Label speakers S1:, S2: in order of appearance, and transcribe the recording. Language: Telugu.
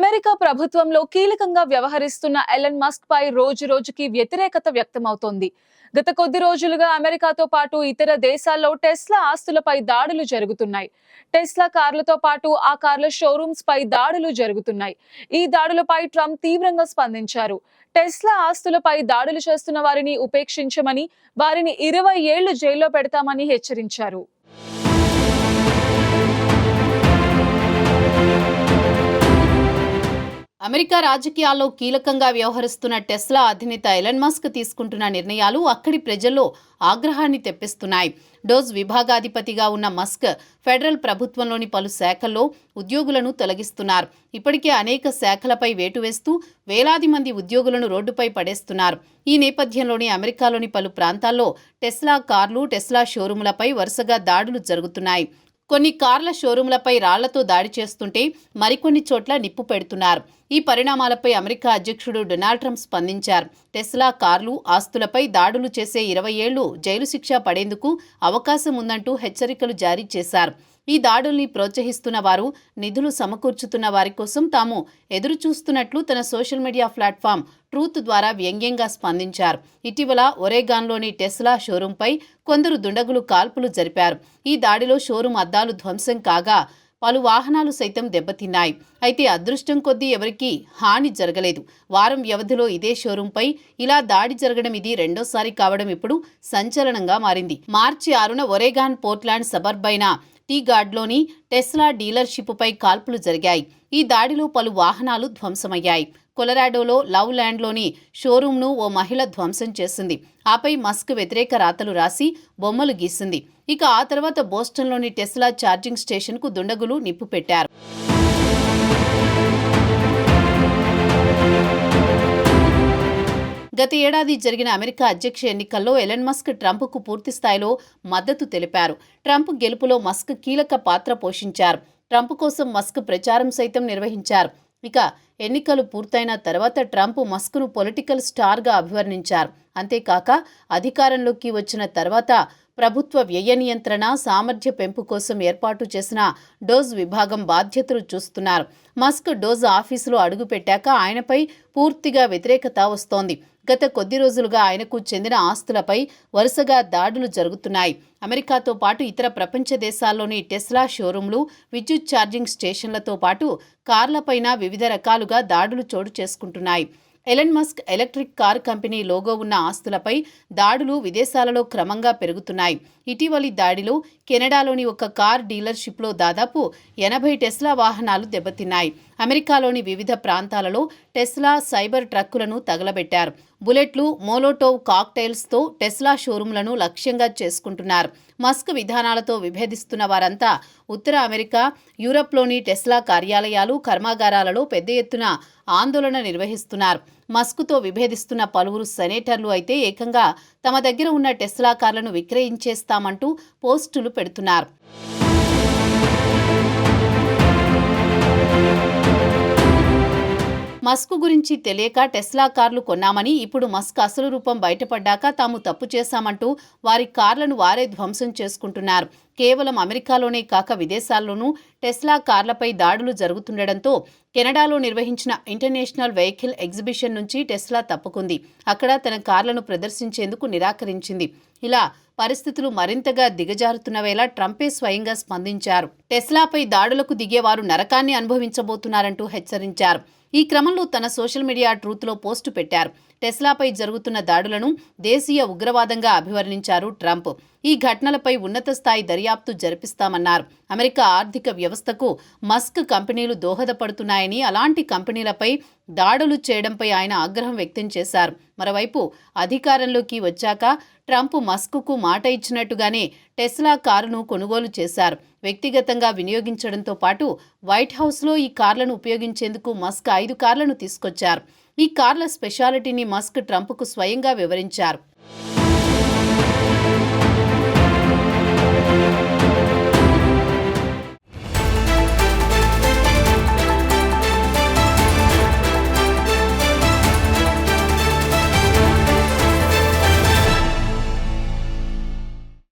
S1: అమెరికా ప్రభుత్వంలో కీలకంగా వ్యవహరిస్తున్న ఎలన్ మస్క్ పై రోజు రోజుకి వ్యతిరేకత వ్యక్తమవుతోంది. గత కొద్ది రోజులుగా అమెరికాతో పాటు ఇతర దేశాల్లో టెస్లా ఆస్తులపై దాడులు జరుగుతున్నాయి. టెస్లా కార్లతో పాటు ఆ కార్ల షోరూమ్స్ పై దాడులు జరుగుతున్నాయి. ఈ దాడులపై ట్రంప్ తీవ్రంగా స్పందించారు. టెస్లా ఆస్తులపై దాడులు చేస్తున్న వారిని ఉపేక్షించమని వారిని ఇరవై ఏళ్ళు జైల్లో పెడతామని హెచ్చరించారు.
S2: అమెరికా రాజకీయాల్లో కీలకంగా వ్యవహరిస్తున్న టెస్లా అధినేత ఎలన్ మస్క్ తీసుకుంటున్న నిర్ణయాలు అక్కడి ప్రజల్లో ఆగ్రహాన్ని తెప్పిస్తున్నాయి. డోజ్ విభాగాధిపతిగా ఉన్న మస్క్ ఫెడరల్ ప్రభుత్వంలోని పలు శాఖల్లో ఉద్యోగులను తొలగిస్తున్నారు. ఇప్పటికే అనేక శాఖలపై వేటు వేస్తూ వేలాది మంది ఉద్యోగులను రోడ్డుపై పడేస్తున్నారు. ఈ నేపథ్యంలోని అమెరికాలోని పలు ప్రాంతాల్లో టెస్లా కార్లు టెస్లా షోరూములపై వరుసగా దాడులు జరుగుతున్నాయి. కొన్ని కార్ల షోరూంలపై రాళ్ళతో దాడి చేస్తుంటే మరికొన్ని చోట్ల నిప్పు పెడుతున్నారు. ఈ పరిణామాలపై అమెరికా అధ్యక్షుడు డొనాల్డ్ ట్రంప్ స్పందించారు. టెస్లా కార్లు ఆస్తులపై దాడులు చేసే ఇరవై ఏళ్ళు జైలు శిక్ష పడేందుకు అవకాశం ఉందంటూ హెచ్చరికలు జారీ చేశారు. ఈ దాడుల్ని ప్రోత్సహిస్తున్న వారు నిధులు సమకూర్చుతున్న వారి కోసం తాము ఎదురు చూస్తున్నట్లు తన సోషల్ మీడియా ప్లాట్ఫామ్ ట్రూత్ ద్వారా వ్యంగ్యంగా స్పందించారు. ఇటీవల ఒరేగాన్లోని టెస్లా షోరూంపై కొందరు దుండగులు కాల్పులు జరిపారు. ఈ దాడిలో షోరూం అద్దాలు ధ్వంసం కాగా పలు వాహనాలు సైతం దెబ్బతిన్నాయి. అయితే అదృష్టం కొద్దీ ఎవరికీ హాని జరగలేదు. వారం వ్యవధిలో ఇదే షోరూంపై ఇలా దాడి జరగడం ఇది రెండోసారి కావడం ఇప్పుడు సంచలనంగా మారింది. మార్చి ఆరున ఒరేగాన్ పోర్ట్లాండ్ సబర్బైన టీ గార్డ్లోని టెస్లా డీలర్షిప్పై కాల్పులు జరిగాయి. ఈ దాడిలో పలు వాహనాలు ధ్వంసమయ్యాయి. కొలరాడోలో లవ్ ల్యాండ్లోని షోరూంను ఓ మహిళ ధ్వంసం చేసింది. ఆపై మస్క్ వ్యతిరేక రాతలు రాసి బొమ్మలు గీసింది. ఇక ఆ తర్వాత బోస్టన్లోని టెస్లా ఛార్జింగ్ స్టేషన్కు దుండగులు నిప్పు పెట్టారు. గత ఏడాది జరిగిన అమెరికా అధ్యక్ష ఎన్నికల్లో ఎలన్ మస్క్ ట్రంప్కు పూర్తి స్థాయిలో మద్దతు తెలిపారు. ట్రంప్ గెలుపులో మస్క్ కీలక పాత్ర పోషించారు. ట్రంప్ కోసం మస్క్ ప్రచారం సైతం నిర్వహించారు. ఇక ఎన్నికలు పూర్తయిన తర్వాత ట్రంప్ మస్క్ను పొలిటికల్ స్టార్గా అభివర్ణించారు. అంతేకాక అధికారంలోకి వచ్చిన తర్వాత ప్రభుత్వ వ్యయ నియంత్రణ సామర్థ్య పెంపు కోసం ఏర్పాటు చేసిన డోజ్ విభాగం బాధ్యతలు చూస్తున్నారు. మస్క్ డోజ్ ఆఫీసులో అడుగుపెట్టాక ఆయనపై పూర్తిగా వ్యతిరేకత వస్తోంది. గత కొద్ది రోజులుగా ఆయనకు చెందిన ఆస్తులపై వరుసగా దాడులు జరుగుతున్నాయి. అమెరికాతో పాటు ఇతర ప్రపంచ దేశాల్లోని టెస్లా షోరూంలు విద్యుత్ ఛార్జింగ్ స్టేషన్లతో పాటు కార్లపైన వివిధ రకాలుగా దాడులు చోటు చేసుకుంటున్నాయి. Elon Musk electric car company logo ఉన్న ఆస్తులపై దాడులు విదేశాలలో క్రమంగా పెరుగుతున్నాయి. ఇటీవలి దాడిలో కెనడాలోని ఒక కార్ డీలర్షిప్లో దాదాపు ఎనభై టెస్లా వాహనాలు దెబ్బతిన్నాయి. అమెరికాలోని వివిధ ప్రాంతాలలో టెస్లా సైబర్ ట్రక్కులను తగలబెట్టారు. బుల్లెట్లు మోలోటోవ్ కాక్టైల్స్తో టెస్లా షోరూంలను లక్ష్యంగా చేసుకుంటున్నారు. మస్క్ విధానాలతో విభేదిస్తున్న వారంతా ఉత్తర అమెరికా యూరప్లోని టెస్లా కార్యాలయాలు కర్మాగారాలలో పెద్ద ఎత్తున ఆందోళన నిర్వహిస్తున్నారు. మస్క్తో విభేదిస్తున్న పలువురు సెనేటర్లు అయితే ఏకంగా తమ దగ్గర ఉన్న టెస్లా కార్లను విక్రయించేస్తామంటూ పోస్టులు పెడుతున్నారు. మస్క్ గురించి తెలియక టెస్లా కార్లు కొన్నామని ఇప్పుడు మస్క్ అసలు రూపం బయటపడ్డాక తాము తప్పు చేశామంటూ వారి కార్లను వారే ధ్వంసం చేసుకుంటున్నారు. కేవలం అమెరికాలోనే కాక విదేశాల్లోనూ టెస్లా కార్లపై దాడులు జరుగుతుండటంతో కెనడాలో నిర్వహించిన ఇంటర్నేషనల్ వెహికల్ ఎగ్జిబిషన్ నుంచి టెస్లా తప్పుకుంది. అక్కడ తన కార్లను ప్రదర్శించేందుకు నిరాకరించింది. ఇలా పరిస్థితులు మరింతగా దిగజారుతున్న వేళ ట్రంపే స్వయంగా స్పందించారు. టెస్లాపై దాడులకు దిగేవారు నరకాన్ని అనుభవించబోతున్నారంటూ హెచ్చరించారు. ఈ క్రమంలో తన సోషల్ మీడియా ట్రూత్లో పోస్టు పెట్టారు. టెస్లాపై జరుగుతున్న దాడులను దేశీయ ఉగ్రవాదంగా అభివర్ణించారు ట్రంప్. ఈ ఘటనలపై ఉన్నత స్థాయి దర్యాప్తు జరిపిస్తామన్నారు. అమెరికా ఆర్థిక వ్యవస్థకు మస్క్ కంపెనీలు దోహదపడుతున్నాయని అలాంటి కంపెనీలపై దాడులు చేయడంపై ఆయన ఆగ్రహం వ్యక్తం చేశారు. మరోవైపు అధికారంలోకి వచ్చాక ట్రంప్ మస్క్కు మాట ఇచ్చినట్టుగానే టెస్లా కారును కొనుగోలు చేశారు. వ్యక్తిగతంగా వినియోగించడంతో పాటు వైట్ హౌస్లో ఈ కార్లను ఉపయోగించేందుకు మస్క్ ఐదు కార్లను తీసుకొచ్చారు. ఈ కార్ల స్పెషాలిటీని మస్క్ ట్రంప్కు స్వయంగా వివరించారు.